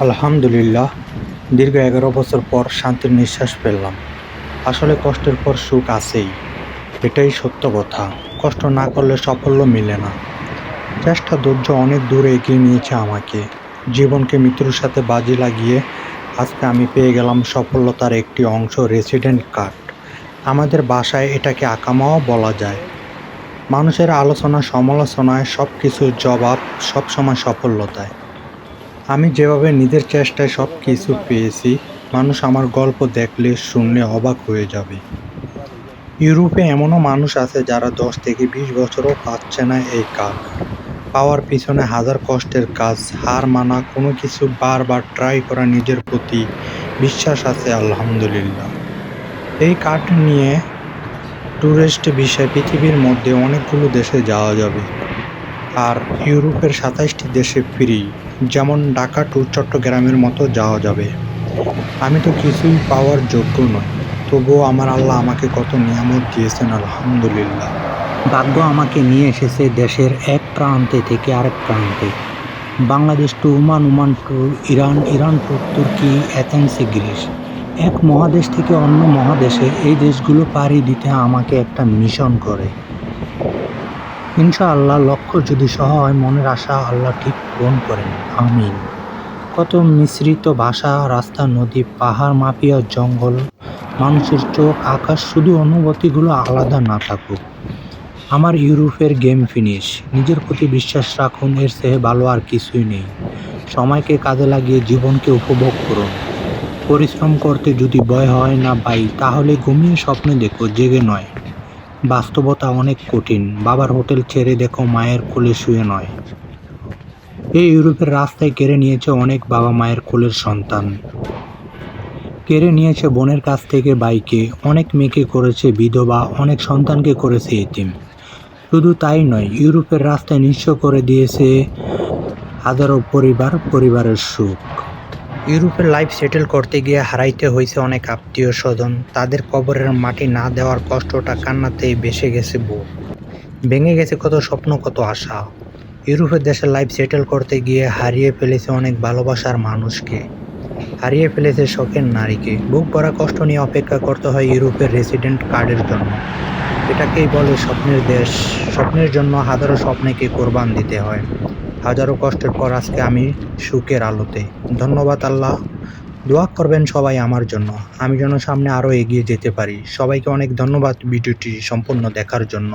আলহামদুলিল্লাহ, দীর্ঘ এগারো বছর পর শান্তির নিঃশ্বাস ফেললাম। আসলে কষ্টের পর সুখ আছেই, এটাই সত্য কথা। কষ্ট না করলে সাফল্য মিলে না। চেষ্টা ধৈর্য অনেক দূরে এগিয়ে নিয়েছে আমাকে। জীবনকে মৃত্যুর সাথে বাজি লাগিয়ে আজকে আমি পেয়ে গেলাম সফলতার একটি অংশ, রেসিডেন্ট কার্ড। আমাদের বাসায় এটাকে আকামাও বলা যায়। মানুষের আলোচনা, সমালোচনায় সব কিছুর জবাব সবসময় সফলতায়। আমি যেভাবে নিজের চেষ্টায় সব কিছু পেয়েছি, মানুষ আমার গল্প দেখলে শুনলে অবাক হয়ে যাবে। ইউরোপে এমনও মানুষ আছে যারা দশ থেকে বিশ বছরও পাচ্ছে না এই কাজ। পাওয়ার পিছনে হাজার কষ্টের কাজ, হার মানা, কোনো কিছু বারবার ট্রাই করা নিজের প্রতি বিশ্বাস আছে, আলহামদুলিল্লাহ। এই কার্ড নিয়ে ট্যুরিস্ট বিষয়ে পৃথিবীর মধ্যে অনেকগুলো দেশে যাওয়া যাবে। আর ইউরোপের সাতাইশটি দেশে ফ্রি যেমন ঢাকা টু চট্টগ্রামের মতো যাওয়া যাবে। আমি তো কিছুই পাওয়ার যোগ্য নই, তবুও আমার আল্লাহ আমাকে কত নিয়ামত দিয়েছেন, আলহামদুলিল্লাহ। ভাগ্য আমাকে নিয়ে এসেছে দেশের এক প্রান্তে থেকে আরেক প্রান্তে। Bangladesh to Oman Oman to Iran Iran to Turkey, অ্যাথেন্সে, Greece. এক মহাদেশ থেকে অন্য মহাদেশে এই দেশগুলো পাড়ি দিতে আমাকে একটা মিশন করে। ইনশাআল্লাহ লক্ষ্য যদি সহ হয়, মনের আশা আল্লাহ ঠিক পূরণ করেন। আমিন। কত মিশ্রিত ভাষা, রাস্তা, নদী, পাহাড় মাপিয়া জঙ্গল, মানুষের চোখ, আকাশ, শুধু অনুভূতিগুলো আলাদা না থাকুক। আমার ইউরোপের গেম ফিনিশ। নিজের প্রতি বিশ্বাস রাখুন, এর চেয়ে ভালো আর কিছুই নেই। সময়কে কাজে লাগিয়ে জীবনকে উপভোগ করুন। পরিশ্রম করতে যদি ভয় হয় না পাই তাহলে ঘুমিয়ে স্বপ্নে দেখো, জেগে নয়। বাস্তবতা অনেক কঠিন। বাবার হোটেল ছেড়ে দেখো মায়ের কোলে শুয়ে নয়। এই ইউরোপের রাস্তায় কেড়ে নিয়েছে অনেক বাবা মায়ের কোলের সন্তান। কেড়ে নিয়েছে বোনের কাছ থেকে বাইকে। অনেক মেয়েকে করেছে বিধবা, অনেক সন্তানকে করেছে এতিম। শুধু তাই নয়, ইউরোপের রাস্তায় নিঃস্ব করে দিয়েছে হাজারো পরিবার, পরিবারের সুখ। ইউরোপের লাইফ সেটেল করতে গিয়ে হারাইতে হয়েছে অনেক আত্মীয় স্বজন। তাদের কবরের মাটি না দেওয়ার কষ্টটা কান্নাতেই বেসে গেছে বুক। ভেঙে গেছে কত স্বপ্ন, কত আশা। ইউরোপের দেশে লাইফ সেটেল করতে গিয়ে হারিয়ে ফেলেছে অনেক ভালোবাসার মানুষকে। হারিয়ে ফেলেছে শখের নারীকে। বুক ভরা কষ্ট নিয়ে অপেক্ষা করতে হয় ইউরোপের রেসিডেন্ট কার্ডের জন্য। এটাকেই বলে স্বপ্নের দেশ। স্বপ্নের জন্য হাজারো স্বপ্নকে কোরবান দিতে হয়। হাজারো কষ্টের পর আজকে আমি সুখের আলোতে। ধন্যবাদ আল্লাহ। দোয়া করবেন সবাই আমার জন্য। আমি যেন সামনে আরও এগিয়ে যেতে পারি। সবাইকে অনেক ধন্যবাদ ভিডিওটি সম্পূর্ণ দেখার জন্য।